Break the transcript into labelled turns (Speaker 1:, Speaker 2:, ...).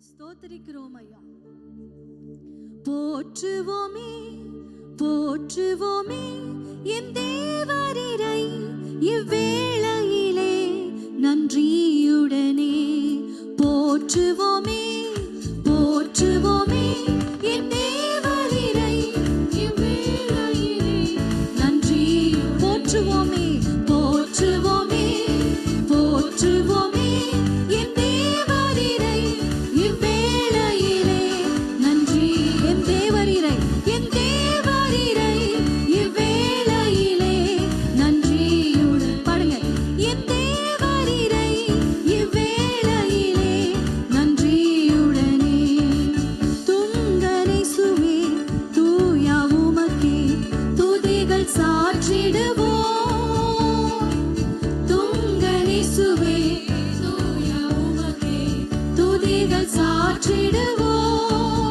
Speaker 1: ஸ்தோத்திரிக்கிறோம் ஐயா. போற்றுவோமே போற்றுவோமே என் தேவரிரை இவ்வேளை துதிகள்